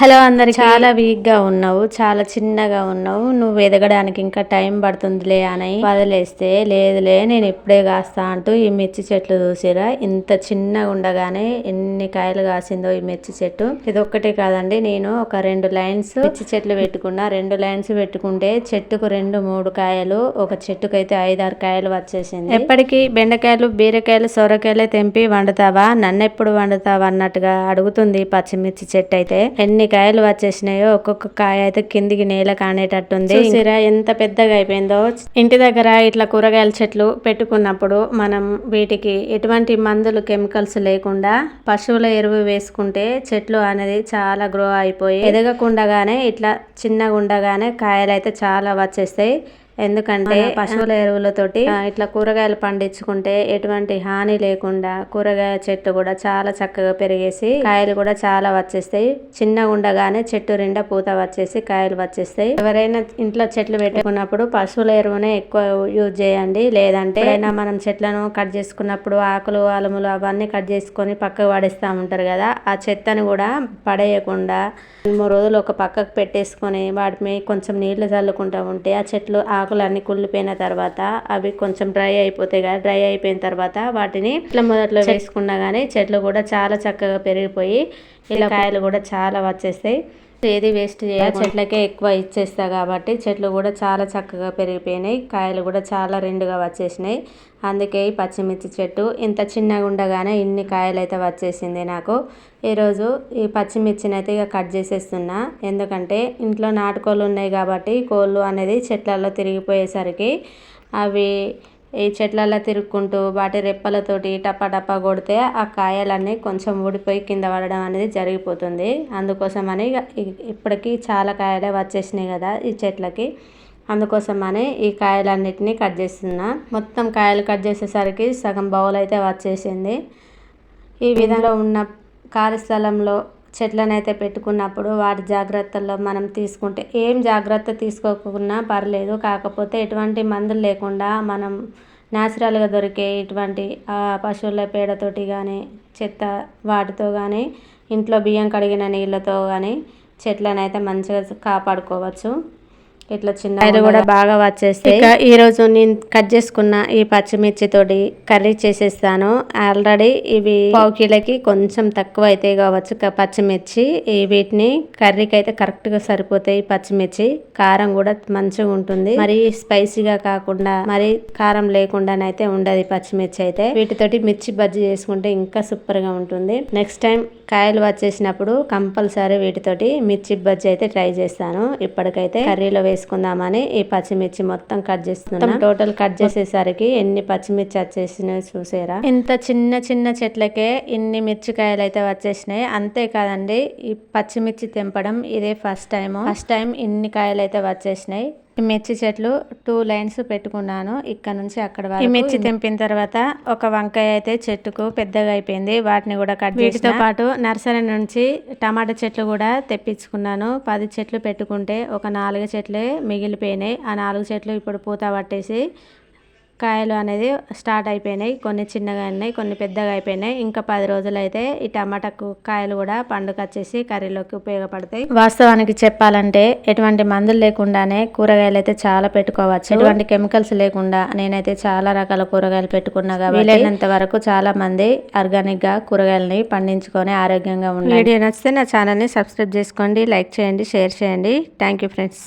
Hello అందరికి. చాలా వీక్గా ఉన్నావు చాలా చిన్నగా ఉన్నావు. నువ్వు ఎదగడానికి ఇంకా టైం పడుతుందిలే అని వదిలేస్తే లేదులే నేను ఇప్పుడే కాస్తా అంటూ ఈ మిర్చి చెట్లు చూసిరా. ఇంత చిన్నగా ఉండగానే ఎన్ని కాయలు కాసిందో ఈ మిర్చి చెట్టు. ఇది ఒక్కటే కాదండి నేను ఒక రెండు లైన్స్ మిర్చి చెట్లు పెట్టుకున్నా. రెండు లైన్స్ పెట్టుకుంటే చెట్టుకు రెండు మూడు కాయలు ఒక చెట్టుకైతే ఐదారు కాయలు వచ్చేసింది. ఎప్పటికీ బెండకాయలు బీరకాయలు సొరకాయలు తెంపి వండుతావా? నన్ను ఎప్పుడు వండుతావా అన్నట్టుగా అడుగుతుంది పచ్చిమిర్చి చెట్టు అయితే. ఎన్ని కాయలు వచ్చేసినాయో ఒక్కొక్క కాయ అయితే కిందికి నేల కానేటట్టుంది. చూసిరా ఎంత పెద్దగా అయిపోయిందో. ఇంటి దగ్గర ఇట్లా కూరగాయల చెట్లు పెట్టుకున్నప్పుడు మనం వీటికి ఎటువంటి మందులు కెమికల్స్ లేకుండా పశువుల ఎరువు వేసుకుంటే చెట్లు అనేది చాలా గ్రో అయిపోయి ఎదగకుండగానే ఇట్లా చిన్నగా ఉండగానే కాయలు అయితే చాలా వచ్చేస్తాయి. ఎందుకంటే పశువుల ఎరువులతోటి ఇట్లా కూరగాయలు పండించుకుంటే ఎటువంటి హాని లేకుండా కూరగాయ చెట్టు కూడా చాలా చక్కగా పెరిగేసి కాయలు కూడా చాలా వచ్చేస్తాయి. చిన్నగా ఉండగానే చెట్టు నిండా పూత వచ్చేసి కాయలు వచ్చేస్తాయి. ఎవరైనా ఇంట్లో చెట్లు పెట్టుకున్నప్పుడు పశువుల ఎరువునే ఎక్కువ యూజ్ చేయండి. లేదంటే ఏదైనా మనం చెట్లను కట్ చేసుకున్నప్పుడు ఆకులు అలములు అవన్నీ కట్ చేసుకొని పక్కకు పడేస్తూ ఉంటారు కదా ఆ చెత్తని కూడా పడేయకుండా మూడు రోజులు ఒక పక్కకు పెట్టేసుకొని వాటి మీద కొంచెం నీళ్ళు చల్లుకుంటూ ఉంటే ఆ చెట్లు ఆకులు అన్ని కుళ్ళిపోయిన తర్వాత అవి కొంచెం డ్రై అయిపోతాయి కదా డ్రై అయిపోయిన తర్వాత వాటిని ఇట్లా మొదట్లో వేసుకున్నా కానీ చెట్లు కూడా చాలా చక్కగా పెరిగిపోయి ఇలా కాయలు కూడా చాలా వచ్చేస్తాయి. ఏది వేస్ట్ చేయ చెట్లకే ఎక్కువ ఇచ్చేస్తా కాబట్టి చెట్లు కూడా చాలా చక్కగా పెరిగిపోయినాయి. కాయలు కూడా చాలా రెండుగా వచ్చేసినాయి. అందుకే ఈ పచ్చిమిర్చి చెట్టు ఇంత చిన్నగా ఉండగానే ఇన్ని కాయలు అయితే వచ్చేసింది నాకు. ఈరోజు ఈ పచ్చిమిర్చిని అయితే ఇక కట్ చేసేస్తున్నా. ఎందుకంటే ఇంట్లో నాటుకోళ్ళు ఉన్నాయి కాబట్టి కోళ్ళు అనేది చెట్లలో తిరిగిపోయేసరికి అవి ఈ చెట్లలో తిరుక్కుంటూ వాటి రెప్పలతోటి టపా టపా కొడితే ఆ కాయలన్నీ కొంచెం ఊడిపోయి కింద పడడం అనేది జరిగిపోతుంది. అందుకోసమని ఇప్పటికీ చాలా కాయలే వచ్చేసినాయి కదా ఈ చెట్లకి. అందుకోసమని ఈ కాయలన్నిటిని కట్ చేస్తున్నా. మొత్తం కాయలు కట్ చేసేసరికి సగం బౌల్ అయితే వచ్చేసింది. ఈ విధంగా ఉన్న ఖాళీ స్థలంలో చెట్లను అయితే పెట్టుకున్నప్పుడు వాటి జాగ్రత్తల్లో మనం తీసుకుంటే ఏం జాగ్రత్త తీసుకోకున్నా పర్లేదు. కాకపోతే ఎటువంటి మందులు లేకుండా మనం న్యాచురల్గా దొరికే ఇటువంటి ఆ, పశువుల పేడతోటి కానీ చెత్త వాటితో కానీ ఇంట్లో బియ్యం కడిగిన నీళ్ళతో కానీ చెట్లను అయితే మంచిగా కాపాడుకోవచ్చు. ఇట్లా చిన్న కూడా బాగా వచ్చేస్తాయి ఇక ఈ రోజు నేను కట్ చేసుకున్న ఈ పచ్చిమిర్చి తోటి కర్రీ చేసేస్తాను. ఆల్రెడీ ఇవి పావు కిలోకి కొంచెం తక్కువ అయితే కావచ్చు పచ్చిమిర్చి. ఈ వీటిని కర్రీకి అయితే కరెక్ట్గా సరిపోతాయి పచ్చిమిర్చి. కారం కూడా మంచిగా ఉంటుంది. మరి స్పైసీగా కాకుండా మరి కారం లేకుండానైతే ఉండదు పచ్చిమిర్చి అయితే. వీటితోటి మిర్చి బజ్జీ చేసుకుంటే ఇంకా సూపర్గా ఉంటుంది. నెక్స్ట్ టైం కాయలు వచ్చేసినప్పుడు కంపల్సరీ వీటితోటి మిర్చి బజ్జీ అయితే ట్రై చేస్తాను. ఇప్పటికైతే కర్రీలో వేసుకుందామని ఈ పచ్చిమిర్చి మొత్తం కట్ చేస్తున్నాను టోటల్ కట్ చేసేసరికి ఎన్ని పచ్చిమిర్చి వచ్చేసినాయి చూసారా? ఇంత చిన్న చిన్న చెట్లకే ఇన్ని మిర్చికాయలు అయితే వచ్చేసినాయి. అంతేకాదండి ఈ పచ్చిమిర్చి తెంపడం ఇదే ఫస్ట్ టైం ఫస్ట్ టైం ఇన్ని కాయలు అయితే వచ్చేసినాయి. ఈ మిర్చి చెట్లు టూ లైన్స్ పెట్టుకున్నాను. ఇక్కడ నుంచి అక్కడ వరకు ఈ మిర్చి తెంపిన తర్వాత ఒక వంకాయ అయితే చెట్టుకు పెద్దగా అయిపోయింది. వాటిని కూడా కట్ వీటితో పాటు నర్సరీ నుంచి టమాటా చెట్లు కూడా తెప్పించుకున్నాను. పది చెట్లు పెట్టుకుంటే ఒక నాలుగు చెట్లే మిగిలిపోయినాయి. ఆ నాలుగు చెట్లు ఇప్పుడు పూత పట్టేసి కాయలు అనేది స్టార్ట్ అయిపోయినాయి. కొన్ని చిన్నగా ఉన్నాయి కొన్ని పెద్దగా అయిపోయినాయి. ఇంకా పది రోజులు అయితే ఈ టమాటాకు కాయలు కూడా పండుగ వచ్చేసి కర్రీలోకి ఉపయోగపడతాయి. వాస్తవానికి చెప్పాలంటే ఎటువంటి మందులు లేకుండానే కూరగాయలు అయితే చాలా పెట్టుకోవచ్చు. ఎటువంటి కెమికల్స్ లేకుండా నేనైతే చాలా రకాల కూరగాయలు పెట్టుకున్నా కాబట్టి వీలైనంత వరకు చాలా మంది ఆర్గానిక్గా కూరగాయలని పండించుకొని ఆరోగ్యంగా ఉండాలి వీడియో నచ్చితే నా ఛానల్ని సబ్స్క్రైబ్ చేసుకోండి లైక్ చేయండి షేర్ చేయండి. Thank you friends.